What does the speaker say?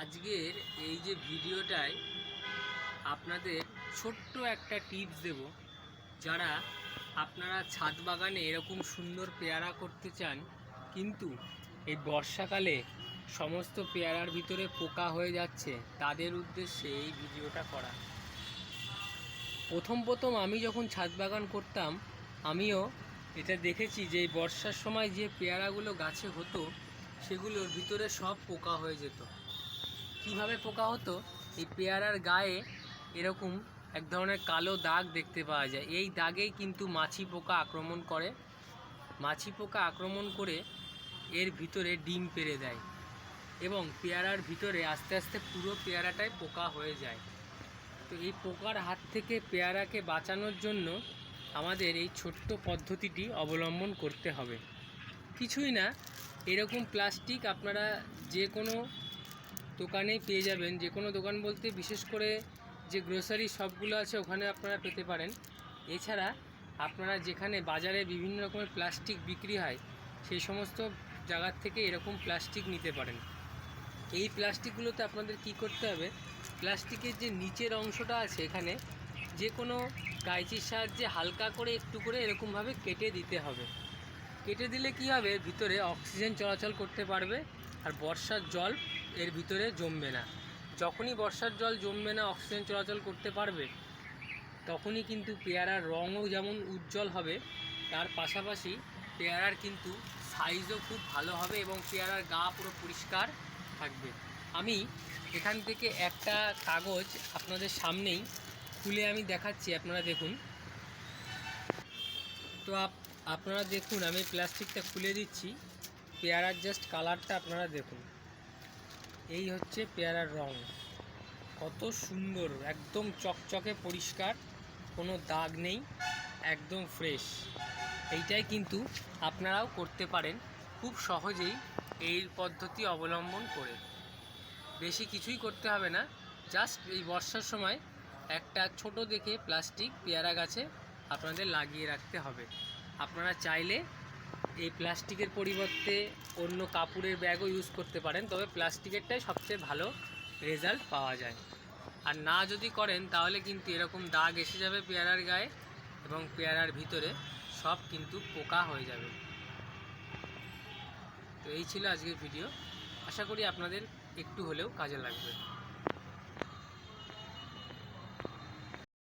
আজকের এই যে ভিডিওটায় আপনাদের ছোট্ট একটা টিপস দেব, যারা আপনারা ছাদ বাগানে এরকম সুন্দর পেয়ারা করতে চান, কিন্তু এই বর্ষাকালে সমস্ত পেয়ারার ভিতরে পোকা হয়ে যাচ্ছে, তাদের উদ্দেশ্যে এই ভিডিওটা করা। প্রথম প্রথম আমি যখন ছাদ বাগান করতাম, আমিও এটা দেখেছি যে বর্ষার সময় যে পেয়ারাগুলো গাছে হতো, সেগুলোর ভিতরে সব পোকা হয়ে যেত। কীভাবে পোকা হতো, এই পেয়ারার গায়ে এরকম এক ধরনের কালো দাগ দেখতে পাওয়া যায়। এই দাগেই কিন্তু মাছি পোকা আক্রমণ করে। মাছি পোকা আক্রমণ করে এর ভিতরে ডিম পেড়ে দেয় এবং পেয়ারার ভিতরে আস্তে আস্তে পুরো পেয়ারাটাই পোকা হয়ে যায়। তো এই পোকার হাত থেকে পেয়ারাকে বাঁচানোর জন্য আমাদের এই ছোট্ট পদ্ধতিটি অবলম্বন করতে হবে। কিছুই না, এরকম প্লাস্টিক আপনারা যে কোনো দোকানেই পেয়ে যাবেন। যে কোনো দোকান বলতে বিশেষ করে যে গ্রোসারি শপগুলো আছে ওখানে আপনারা পেতে পারেন। এছাড়া আপনারা যেখানে বাজারে বিভিন্ন রকমের প্লাস্টিক বিক্রি হয়, সেই সমস্ত জায়গার থেকে এরকম প্লাস্টিক নিতে পারেন। এই প্লাস্টিকগুলোতে আপনাদের কি করতে হবে? প্লাস্টিকের যে নিচের অংশটা আছে এখানে, যে কোনো কাঁচির সাহায্যে হালকা করে একটু করে এরকমভাবে কেটে দিতে হবে। কেটে দিলে কি হবে? ভিতরে অক্সিজেন চলাচল করতে পারবে, আর বর্ষার জল এর ভিতরে জমবে না। যখনই বর্ষার জল জমবে না অক্সিজেন চলাচল করতে পারবে, তখনই কিন্তু পেয়ারার রঙও যেমন উজ্জ্বল হবে, তার পাশাপাশি পেয়ারার কিন্তু সাইজও খুব ভালো হবে এবং পেয়ারার গা পুরো পরিষ্কার থাকবে। আমি এখান থেকে একটা কাগজ আপনাদের সামনেই খুলে আমি দেখাচ্ছি, আপনারা দেখুন। তো আপ- আপনারা দেখুন, আমি প্লাস্টিকটা খুলে দিচ্ছি, পেয়ারার জাস্ট কালারটা আপনারা দেখুন। এই হচ্ছে পেয়ারার রং। কত সুন্দর, একদম চকচকে পরিষ্কার, কোনো দাগ নেই, একদম ফ্রেশ এইটাই কিন্তু আপনারাও করতে পারেন খুব সহজেই এই পদ্ধতি অবলম্বন করে। বেশি কিছুই করতে হবে না জাস্ট এই বর্ষার সময় একটা ছোট দেখে প্লাস্টিক পেয়ারা গাছে আপনাদের লাগিয়ে রাখতে হবে। আপনারা চাইলে এই প্লাস্টিকের পরিবর্তে অন্য কাপড়ের ব্যাগও ইউজ করতে পারেন, তবে প্লাস্টিকেরটাই সবচেয়ে ভালো রেজাল্ট পাওয়া যায়। আর না যদি করেন, তাহলে কিন্তু এরকম দাগ এসে যাবে পেয়ারার গায়ে এবং পেয়ারার ভিতরে সব কিন্তু পোকা হয়ে যাবে। তো এই ছিল আজকের ভিডিও আশা করি আপনাদের একটু হলেও কাজে লাগবে।